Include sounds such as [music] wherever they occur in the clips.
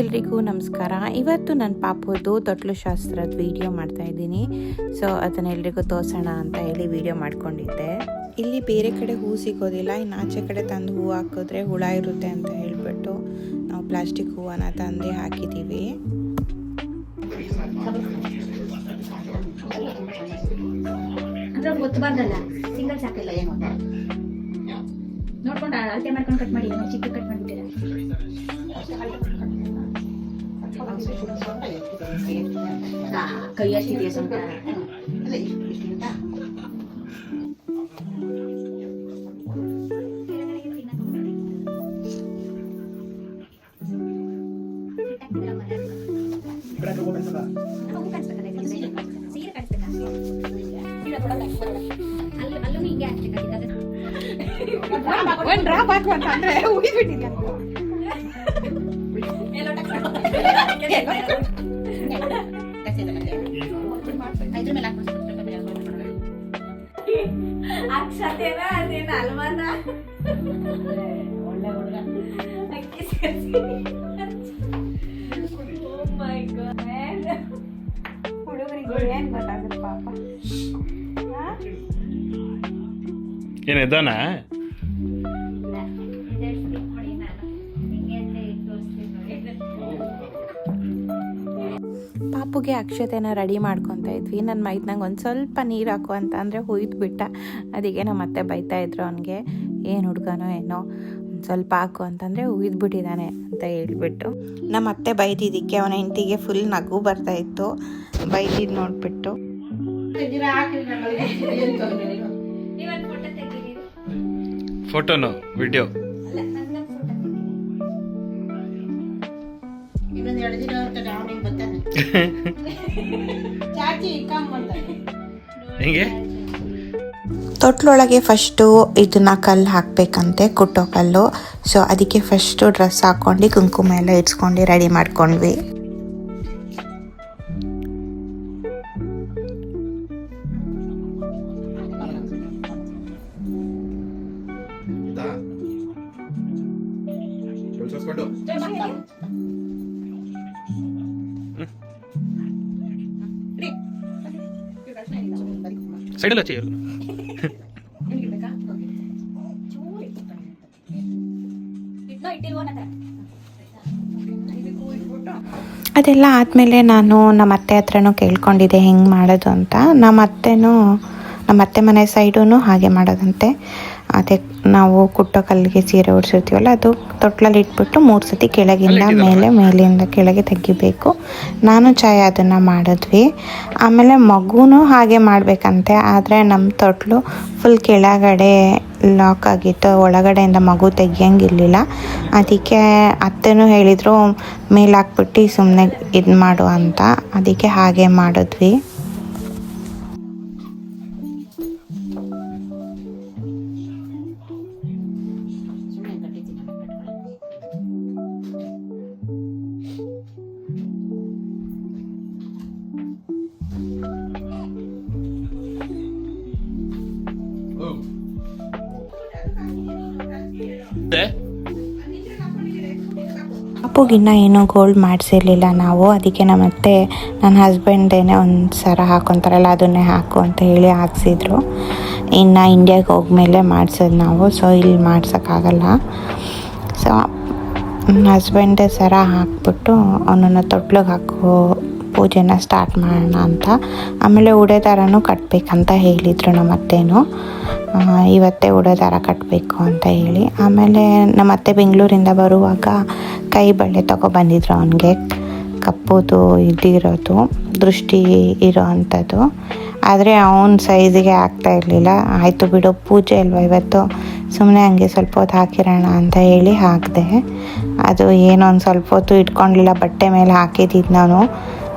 ಎಲ್ರಿಗೂ ನಮಸ್ಕಾರ. ಇವತ್ತು ನನ್ನ ಪಾಪದ್ದು ತೊಟ್ಲು ಶಾಸ್ತ್ರದ ವಿಡಿಯೋ ಮಾಡ್ತಾ ಇದ್ದೀನಿ. ಸೊ ಅದನ್ನ ಎಲ್ರಿಗೂ ತೋರ್ಸೋಣ ಅಂತ ಹೇಳಿ ವಿಡಿಯೋ ಮಾಡ್ಕೊಂಡಿದ್ದೆ. ಇಲ್ಲಿ ಬೇರೆ ಕಡೆ ಹೂ ಸಿಗೋದಿಲ್ಲ. ಇನ್ನು ಆಚೆ ಕಡೆ ತಂದು ಹೂ ಹಾಕಿದ್ರೆ ಹುಳ ಇರುತ್ತೆ ಅಂತ ಹೇಳ್ಬಿಟ್ಟು ನಾವು ಪ್ಲಾಸ್ಟಿಕ್ ಹೂವನ್ನ ತಂದು ಹಾಕಿದ್ದೀವಿ. ನೋಡ್ಕೊಂಡು ಅಳತೆ ಮಾಡ್ಕೊಂಡು ಕಟ್ ಮಾಡಿ ಚಿಕ್ಕ ಕಟ್ ಮಾಡ್ಬಿಟ್ಟಿರ? ಕೈ ಅಷ್ಟಿದೆಯಾ ಸ್ವಲ್ಪ ಅಲ್ಲೂ ಹಿಂಗೆ ಹಾಕ್ಬೇಕಾಗಿತ್ತು ಒಂದು ಡ್ರಾಪ್ ಹಾಕು ಅಂತ ಅಂದ್ರೆ ಉಳಿದ್ಬಿಟ್ಟಿಲ್ಲ God. ಹುಡುಗರಿಗೆ ಏನು ಗೊತ್ತಾಗುತ್ತೆ ಪಾಪ ಏನು ಪಾಪುಗೆ ಅಕ್ಷತೆನ ರೆಡಿ ಮಾಡ್ಕೊತಾ ಇದ್ವಿ. ನನ್ನ ಮೈದ್ನಂಗೆ ಒಂದು ಸ್ವಲ್ಪ ನೀರು ಹಾಕು ಅಂತ ಅಂದರೆ ಹುಯ್ದು ಬಿಟ್ಟ. ಅದಕ್ಕೆ ನಮ್ಮ ಅತ್ತೆ ಬೈತಾ ಇದ್ರು ಅವನಿಗೆ ಏನು ಹುಡ್ಗನೋ ಏನೋ ಒಂದು ಸ್ವಲ್ಪ ಹಾಕು ಅಂತಂದರೆ ಹುಯ್ದು ಬಿಟ್ಟಿದ್ದಾನೆ ಅಂತ ಹೇಳ್ಬಿಟ್ಟು. ನಮ್ಮ ಅತ್ತೆ ಬೈದಿದ್ದಕ್ಕೆ ಅವನ ಹೆಂಡತಿಗೆ ಫುಲ್ ನಗು ಬರ್ತಾ ಇತ್ತು. ಬೈದಿದ್ದು ನೋಡ್ಬಿಟ್ಟು. ಫೋಟೋನು? ವಿಡಿಯೋ? ತೆಗೀರಿ. ಇನ್ನೊಂದು ಎರಡು ದಿನ ಇರ್ತಾನೆ ಅವನಿಗೆ ಬರ್ತಾನೆ. [laughs] ಚಾಚಿ ಕಮ್ಮಂತಾನೆ ಹೆಂಗೆ? ತೊಟ್ಲೊಳಗೆ ಫಸ್ಟು ಇದನ್ನ ಕಲ್ಲು ಹಾಕಬೇಕಂತೆ ಕುಟ್ಟೋ ಕಲ್ಲು. ಸೊ ಅದಕ್ಕೆ ಫಸ್ಟು ಡ್ರೆಸ್ ಹಾಕ್ಕೊಂಡು ಕುಂಕುಮ ಎಲ್ಲ ಇಡ್ಸ್ಕೊಂಡು ರೆಡಿ ಮಾಡ್ಕೊಂಡ್ವಿ. ನನ್ನ ಹತ್ರ? ಅದೆಲ್ಲ ಆದಮೇಲೆ ನಾನು ನಮ್ಮ ಅತ್ತೆ ಹತ್ರನೂ ಕೇಳ್ಕೊಂಡಿದ್ದೆ, ಹೆಂಗೆ ಮಾಡೋದು ಅಂತ ನಮ್ಮ ಅತ್ತೆನೂ, ನಮ್ಮ ಅತ್ತೆ ಮನೆ ಸೈಡೂ ಹಾಗೆ ಮಾಡೋದಂತೆ ಅದೇ ನಾವು ಕುಟ್ಟ ಕಲ್ಲಿಗೆ ಸೀರೆ ಉಡ್ಸಿರ್ತೀವಲ್ಲ ಅದು ತೊಟ್ಲಲ್ಲಿ ಇಟ್ಬಿಟ್ಟು ಮೂರು ಸತಿ ಕೆಳಗಿಂದ ಮೇಲೆ ಮೇಲಿಂದ ಕೆಳಗೆ ತೆಗಿಬೇಕು. ನಾನು ಚಾಯ ಅದನ್ನು ಮಾಡಿದ್ವಿ. ಆಮೇಲೆ ಮಗುನೂ ಹಾಗೆ ಮಾಡಬೇಕಂತೆ ಆದರೆ ನಮ್ಮ ತೊಟ್ಲು ಫುಲ್ ಕೆಳಗಡೆ ಲಾಕ್ ಆಗಿತ್ತು ಒಳಗಡೆಯಿಂದ ಮಗು ತೆಗಿಯಂಗಿರಲಿಲ್ಲ. ಅದಕ್ಕೆ ಅತ್ತೆನೂ ಹೇಳಿದರು ಮೇಲಾಕ್ಬಿಟ್ಟು ಸುಮ್ಮನೆ ಇದು ಮಾಡು ಅಂತ. ಅದಕ್ಕೆ ಹಾಗೆ ಮಾಡಿದ್ವಿ. ಪಾಪುಗಿನ್ನ ಏನೂ ಗೋಲ್ಡ್ ಮಾಡಿಸಿರ್ಲಿಲ್ಲ ನಾವು. ಅದಕ್ಕೆ ನಮ್ಮ ಅತ್ತೆ ನನ್ನ ಹಸ್ಬೆಂಡೇನೆ ಒಂದು ಸರ ಹಾಕೊತಾರಲ್ಲ, ಅದನ್ನೇ ಹಾಕು ಅಂತ ಹೇಳಿ ಹಾಕ್ಸಿದ್ರು. ಇನ್ನು ಇಂಡಿಯಾಗೆ ಹೋಗ್ಮೇಲೆ ಮಾಡಿಸೋದು ನಾವು. ಸೊ ಇಲ್ಲಿ ಮಾಡ್ಸೋಕ್ಕಾಗಲ್ಲ. ಸೊ ನನ್ನ ಹಸ್ಬೆಂಡೇ ಸರ ಹಾಕ್ಬಿಟ್ಟು ಅವನನ್ನು ತೊಟ್ಲಿಗೆ ಹಾಕೋ ಪೂಜೆನ ಸ್ಟಾರ್ಟ್ ಮಾಡೋಣ ಅಂತ. ಆಮೇಲೆ ಉಡೆ ದಾರನೂ ಕಟ್ಟಬೇಕಂತ ಹೇಳಿದರು ನಮ್ಮ ಅತ್ತೇನು. ಇವತ್ತೇ ಉಡೆ ದಾರ ಕಟ್ಟಬೇಕು ಅಂತ ಹೇಳಿ. ಆಮೇಲೆ ನಮ್ಮ ಅತ್ತೆ ಬೆಂಗಳೂರಿಂದ ಬರುವಾಗ ಕೈ ಬಳೆ ಬಂದಿದ್ರು ಅವನಿಗೆ. ಕಪ್ಪುದು ಇದಿರೋದು, ದೃಷ್ಟಿ ಇರೋ ಅಂಥದ್ದು. ಆದರೆ ಅವನ ಸೈಜಿಗೆ ಆಗ್ತಾ ಇರಲಿಲ್ಲ. ಆಯಿತು ಬಿಡು, ಪೂಜೆ ಅಲ್ವಾ ಇವತ್ತು? ಸುಮ್ಮನೆ ಹಂಗೆ ಸ್ವಲ್ಪ ಹೊತ್ತು ಹಾಕಿರೋಣ ಅಂತ ಹೇಳಿ ಹಾಕಿದೆ. ಅದು ಏನೋ ಒಂದು ಸ್ವಲ್ಪ ಹೊತ್ತು ಇಟ್ಕೊಂಡಿಲ್ಲ, ಬಟ್ಟೆ ಮೇಲೆ ಹಾಕಿದ್ದಿದ್ದು ನಾನು.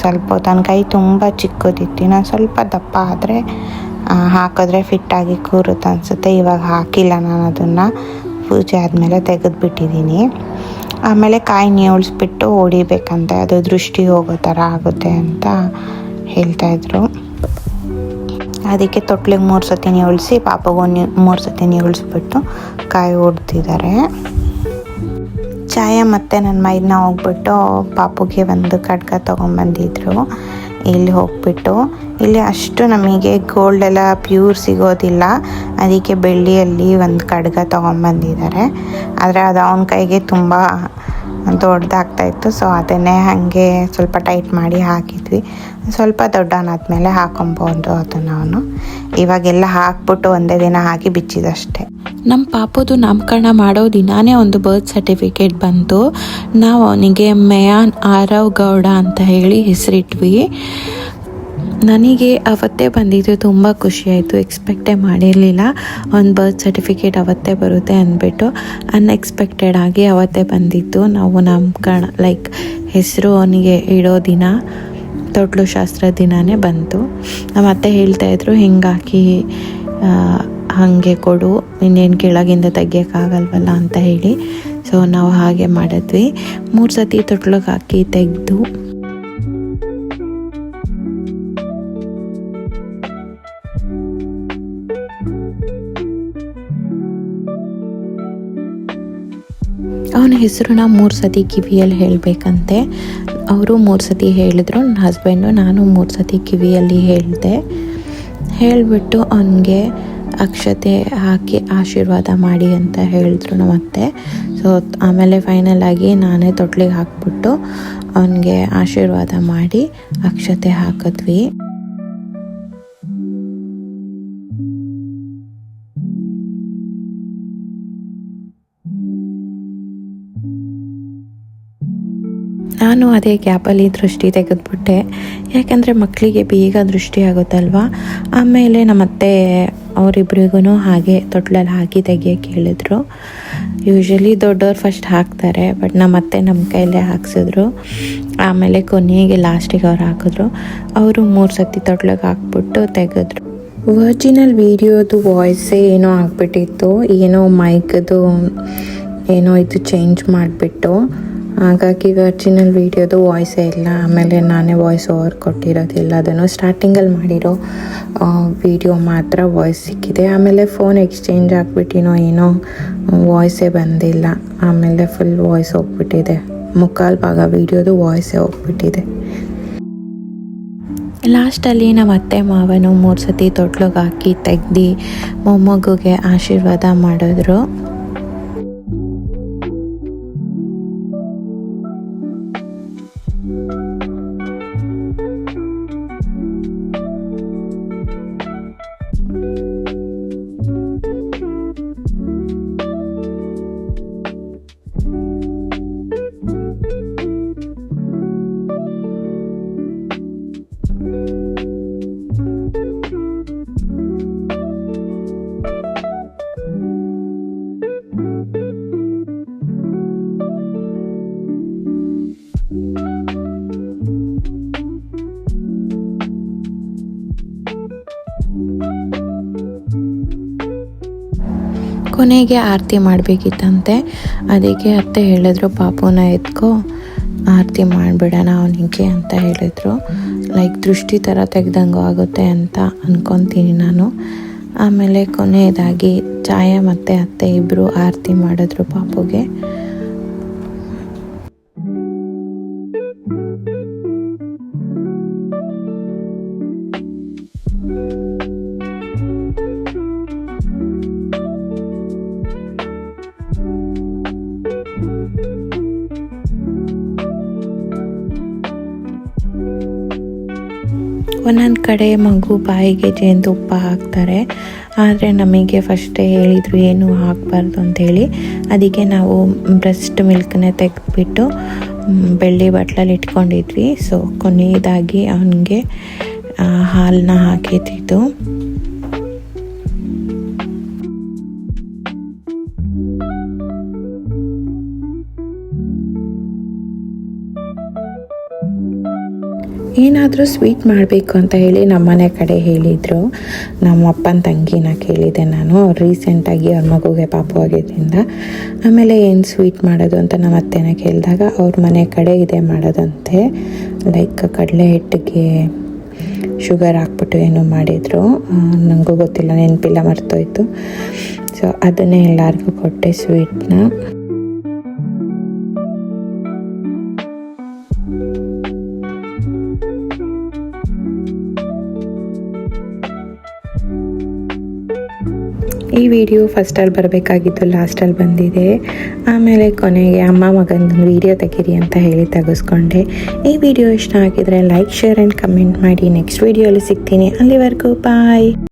ಸ್ವಲ್ಪ ನನ್ನ ಕೈ ತುಂಬ ಚಿಕ್ಕದಿತ್ತು. ನಾನು ಸ್ವಲ್ಪ ದಪ್ಪ ಆದರೆ ಹಾಕಿದ್ರೆ ಫಿಟ್ಟಾಗಿ ಕೂರುತ್ತೆ ಅನಿಸುತ್ತೆ. ಇವಾಗ ಹಾಕಿಲ್ಲ ನಾನು ಅದನ್ನು. ಪೂಜೆ ಆದಮೇಲೆ ತೆಗೆದುಬಿಟ್ಟಿದ್ದೀನಿ ಆಮೇಲೆ ಕಾಯಿ ನೇವಳಿಸ್ಬಿಟ್ಟು ಹೊಡಿಬೇಕಂತೆ, ಅದು ದೃಷ್ಟಿ ಹೋಗೋ ಥರ ಆಗುತ್ತೆ ಅಂತ ಹೇಳ್ತಾಯಿದ್ರು ಅದಕ್ಕೆ ತೊಟ್ಲಿಗೆ ಮೂರು ಸತಿ ನೇವಳಿಸಿ ಪಾಪಗೊಂದು ಮೂರು ಸತಿ ನೇವಳಿಸ್ಬಿಟ್ಟು ಕಾಯಿ ಹೊಡ್ತಿದ್ದಾರೆ ಚಾಯ ಮತ್ತು ನನ್ನ ಮೈನ ಹೋಗ್ಬಿಟ್ಟು ಪಾಪುಗೆ ಒಂದು ಖಡ್ಗ ತೊಗೊಂಬಂದಿದ್ರು. ಇಲ್ಲಿ ಹೋಗ್ಬಿಟ್ಟು ಇಲ್ಲಿ ಅಷ್ಟು ನಮಗೆ ಗೋಲ್ಡ್ ಎಲ್ಲ ಪ್ಯೂರ್ ಸಿಗೋದಿಲ್ಲ. ಅದಕ್ಕೆ ಬೆಳ್ಳಿಯಲ್ಲಿ ಒಂದು ಖಡ್ಗ ತೊಗೊಂಬಂದಿದ್ದಾರೆ. ಆದರೆ ಅದು ಅವನ ಕೈಗೆ ತುಂಬ ದೊಡ್ಡದಾಗ್ತಾ ಇತ್ತು ಸೊ ಅದನ್ನೇ ಹಾಗೆ ಸ್ವಲ್ಪ ಟೈಟ್ ಮಾಡಿ ಹಾಕಿದ್ವಿ. ಸ್ವಲ್ಪ ದೊಡ್ಡವನಾದ್ಮೇಲೆ ಹಾಕೊಬೋದು ಅದನ್ನು ಅವನು. ಇವಾಗೆಲ್ಲ ಹಾಕ್ಬಿಟ್ಟು ಒಂದೇ ದಿನ ಹಾಕಿ ಬಿಚ್ಚಿದಷ್ಟೇ. ನಮ್ಮ ಪಾಪದು ನಾಮಕರಣ ಮಾಡೋ ದಿನಾನೇ ಒಂದು ಬರ್ತ್ ಸರ್ಟಿಫಿಕೇಟ್ ಬಂತು. ನಾವು ಅವನಿಗೆ ಮೇಯಾನ್ ಆರವ್ ಗೌಡ ಅಂತ ಹೇಳಿ ಹೆಸರಿಟ್ವಿ. ನನಗೆ ಅವತ್ತೇ ಬಂದಿದ್ದು ತುಂಬ ಖುಷಿಯಾಯಿತು ಎಕ್ಸ್ಪೆಕ್ಟೇ ಮಾಡಿರಲಿಲ್ಲ. ಒಂದು ಬರ್ತ್ ಸರ್ಟಿಫಿಕೇಟ್ ಅವತ್ತೇ ಬರುತ್ತೆ ಅಂದ್ಬಿಟ್ಟು ಅನ್ಎಕ್ಸ್ಪೆಕ್ಟೆಡ್ ಆಗಿ ಅವತ್ತೇ ಬಂದಿತ್ತು ನಾವು ನಮ್ಮ ಕಣ ಲೈಕ್ ಹೆಸರು ಅವನಿಗೆ ಇಡೋ ದಿನ, ತೊಟ್ಲು ಶಾಸ್ತ್ರ ದಿನವೇ ಬಂತು. ನಮ್ಮ ಅತ್ತೆ ಹೇಳ್ತಾಯಿದ್ರು ಹಿಂಗಾಕಿ ಹಾಗೆ ಕೊಡು. ಇನ್ನೇನು ಕೆಳಗಿಂದ ತೆಗಿಯೋಕ್ಕಾಗಲ್ವಲ್ಲ ಅಂತ ಹೇಳಿ. ಸೊ ನಾವು ಹಾಗೆ ಮಾಡಿದ್ವಿ. ಮೂರು ಸತಿ ತೊಟ್ಲಿಗೆ ಹಾಕಿ ತೆಗೆದು ಅವನ ಹೆಸರನ್ನ ಮೂರು ಸತಿ ಕಿವಿಯಲ್ಲಿ ಹೇಳಬೇಕಂತೆ. ಅವರು ಮೂರು ಸತಿ ಹೇಳಿದ್ರು, ನನ್ನ ಹಸ್ಬೆಂಡು ನಾನು ಮೂರು ಸತಿ ಕಿವಿಯಲ್ಲಿ ಹೇಳಿದೆ. ಹೇಳಿಬಿಟ್ಟು ಅವನಿಗೆ ಅಕ್ಷತೆ ಹಾಕಿ ಆಶೀರ್ವಾದ ಮಾಡಿ ಅಂತ ಹೇಳಿದ್ರು ನಮ್ಮತ್ತೆ. ಸೊ ಆಮೇಲೆ ಫೈನಲ್ ಆಗಿ ನಾನೇ ತೊಟ್ಲಿಗೆ ಹಾಕ್ಬಿಟ್ಟು ಅವನಿಗೆ ಆಶೀರ್ವಾದ ಮಾಡಿ ಅಕ್ಷತೆ ಹಾಕಿದ್ವಿ. ನಾನು ಅದೇ ಗ್ಯಾಪಲ್ಲಿ ದೃಷ್ಟಿ ತೆಗೆದ್ಬಿಟ್ಟೆ. ಯಾಕೆಂದರೆ ಮಕ್ಕಳಿಗೆ ಬೇಗ ದೃಷ್ಟಿ ಆಗುತ್ತಲ್ವ? ಆಮೇಲೆ ನಮ್ಮತ್ತೆ ಅವರಿಬ್ರಿಗೂ ಹಾಗೆ ತೊಟ್ಲಲ್ಲಿ ಹಾಕಿ ತೆಗಿಯೋಕ್ಕೆ ಹೇಳಿದ್ರು. ಯೂಶ್ವಲಿ ದೊಡ್ಡವ್ರು ಫಸ್ಟ್ ಹಾಕ್ತಾರೆ ಬಟ್ ನಮ್ಮತ್ತೆ ನಮ್ಮ ಕೈಲೇ ಹಾಕ್ಸಿದ್ರು. ಆಮೇಲೆ ಕೊನೆಗೆ ಲಾಸ್ಟಿಗೆ ಅವ್ರು ಹಾಕಿದ್ರು. ಅವರು ಮೂರು ಸತಿ ತೊಟ್ಲಿಗೆ ಹಾಕ್ಬಿಟ್ಟು ತೆಗೆದ್ರು. ವರ್ಜಿನಲ್ ವೀಡಿಯೋದು ವಾಯ್ಸೇ ಏನೋ ಆಗ್ಬಿಟ್ಟಿತ್ತು, ಏನೋ ಮೈಕದು ಏನೋ ಇದು ಚೇಂಜ್ ಮಾಡಿಬಿಟ್ಟು. ಹಾಗಾಗಿ ಒರ್ಜಿನಲ್ ವೀಡಿಯೋದು ವಾಯ್ಸೇ ಇಲ್ಲ. ಆಮೇಲೆ ನಾನೇ ವಾಯ್ಸ್ ಓವರ್ ಕೊಟ್ಟಿರೋದಿಲ್ಲ. ಅದನ್ನು ಸ್ಟಾರ್ಟಿಂಗಲ್ಲಿ ಮಾಡಿರೋ ವಿಡಿಯೋ ಮಾತ್ರ ವಾಯ್ಸ್ ಸಿಕ್ಕಿದೆ. ಆಮೇಲೆ ಫೋನ್ ಎಕ್ಸ್ಚೇಂಜ್ ಆಗಿಬಿಟ್ಟಿನೋ ಏನೋ ವಾಯ್ಸೇ ಬಂದಿಲ್ಲ. ಆಮೇಲೆ ಫುಲ್ ವಾಯ್ಸ್ ಹೋಗ್ಬಿಟ್ಟಿದೆ. ಮುಕ್ಕಾಲು ಭಾಗ ವೀಡಿಯೋದು ವಾಯ್ಸೇ ಹೋಗ್ಬಿಟ್ಟಿದೆ. ಲಾಸ್ಟಲ್ಲಿ ನಮ್ಮ ಅತ್ತೆ ಮಾವನು ಮೂರು ಸತಿ ತೊಟ್ಲಗೆ ಹಾಕಿ ತೆಗ್ದು ಮೊಮ್ಮಗುಗೆ ಆಶೀರ್ವಾದ ಮಾಡಿದ್ರು. ಕೊನೆಗೆ ಆರತಿ ಮಾಡಬೇಕಿತ್ತಂತೆ. ಅದಕ್ಕೆ ಅತ್ತೆ ಹೇಳಿದ್ರು, ಪಾಪುನ ಎತ್ಕೋ, ಆರತಿ ಮಾಡಿಬಿಡೋಣ ಅವನಿಗೆ ಅಂತ ಹೇಳಿದರು. ಲೈಕ್ ದೃಷ್ಟಿ ಥರ ತೆಗ್ದಂಗೂ ಆಗುತ್ತೆ ಅಂತ ಅಂದ್ಕೊತೀನಿ ನಾನು. ಆಮೇಲೆ ಕೊನೆಯದಾಗಿ ಛಾಯಾ ಮತ್ತು ಅತ್ತೆ ಇಬ್ಬರು ಆರತಿ ಮಾಡಿದ್ರು ಪಾಪುಗೆ. ಒಂದೊಂದು ಕಡೆ ಮಗು ಬಾಯಿಗೆ ಜೇನುತುಪ್ಪ ಹಾಕ್ತಾರೆ. ಆದರೆ ನಮಗೆ ಫಸ್ಟೇ ಹೇಳಿದರು ಏನು ಹಾಕಬಾರ್ದು ಅಂಥೇಳಿ ಅದಕ್ಕೆ ನಾವು ಬ್ರೆಸ್ಟ್ ಮಿಲ್ಕ್ನೇ ತೆಗೆದ್ಬಿಟ್ಟು ಬೆಳ್ಳಿ ಬಟ್ಲಲ್ಲಿ ಇಟ್ಕೊಂಡಿದ್ವಿ. ಸೊ ಕೊನೆಯದಾಗಿ ಅವನಿಗೆ ಹಾಲನ್ನ ಹಾಕಿದ್ದು. ಏನಾದರೂ ಸ್ವೀಟ್ ಮಾಡಬೇಕು ಅಂತ ಹೇಳಿ ನಮ್ಮನೆ ಕಡೆ ಹೇಳಿದರು. ನಮ್ಮ ಅಪ್ಪನ ತಂಗಿನ ಕೇಳಿದೆ ನಾನು. ಅವ್ರು ರೀಸೆಂಟಾಗಿ ಅವ್ರ ಮಗುಗೆ ಪಾಪು ಆಗಿದ್ದರಿಂದ ಆಮೇಲೆ ಏನು ಸ್ವೀಟ್ ಮಾಡೋದು ಅಂತ ನಮ್ಮ ಅತ್ತೆನ ಕೇಳಿದಾಗ ಅವ್ರ ಮನೆ ಕಡೆ ಇದೆ ಮಾಡೋದಂತೆ. ಲೈಕ್ ಕಡಲೆ ಹಿಟ್ಟಿಗೆ ಶುಗರ್ ಹಾಕ್ಬಿಟ್ಟು ಏನೋ ಮಾಡಿದರು. ನನಗೂ ಗೊತ್ತಿಲ್ಲ, ನೆನಪಿಲ್ಲ, ಮರ್ತೋಯ್ತು. ಸೊ ಅದನ್ನೇ ಎಲ್ಲರಿಗೂ ಕೊಟ್ಟೆ ಸ್ವೀಟ್ನ. ಈ ವಿಡಿಯೋ ಫಸ್ಟಲ್ಲಿ ಬರಬೇಕಾಗಿತ್ತು ಲಾಸ್ಟಲ್ಲಿ ಬಂದಿದೆ. ಆಮೇಲೆ ಕೊನೆಗೆ ಅಮ್ಮ ಮಗನ ವಿಡಿಯೋ ತೆಗೀರಿ ಅಂತ ಹೇಳಿ ತೆಗೆಸ್ಕೊಂಡೆ. ಈ ವಿಡಿಯೋ ಇಷ್ಟ ಆಗಿದ್ರೆ ಲೈಕ್ ಶೇರ್ ಆ್ಯಂಡ್ ಕಮೆಂಟ್ ಮಾಡಿ. ನೆಕ್ಸ್ಟ್ ವಿಡಿಯೋಲಿ ಸಿಗ್ತೀನಿ. ಅಲ್ಲಿವರೆಗೂ ಬಾಯ್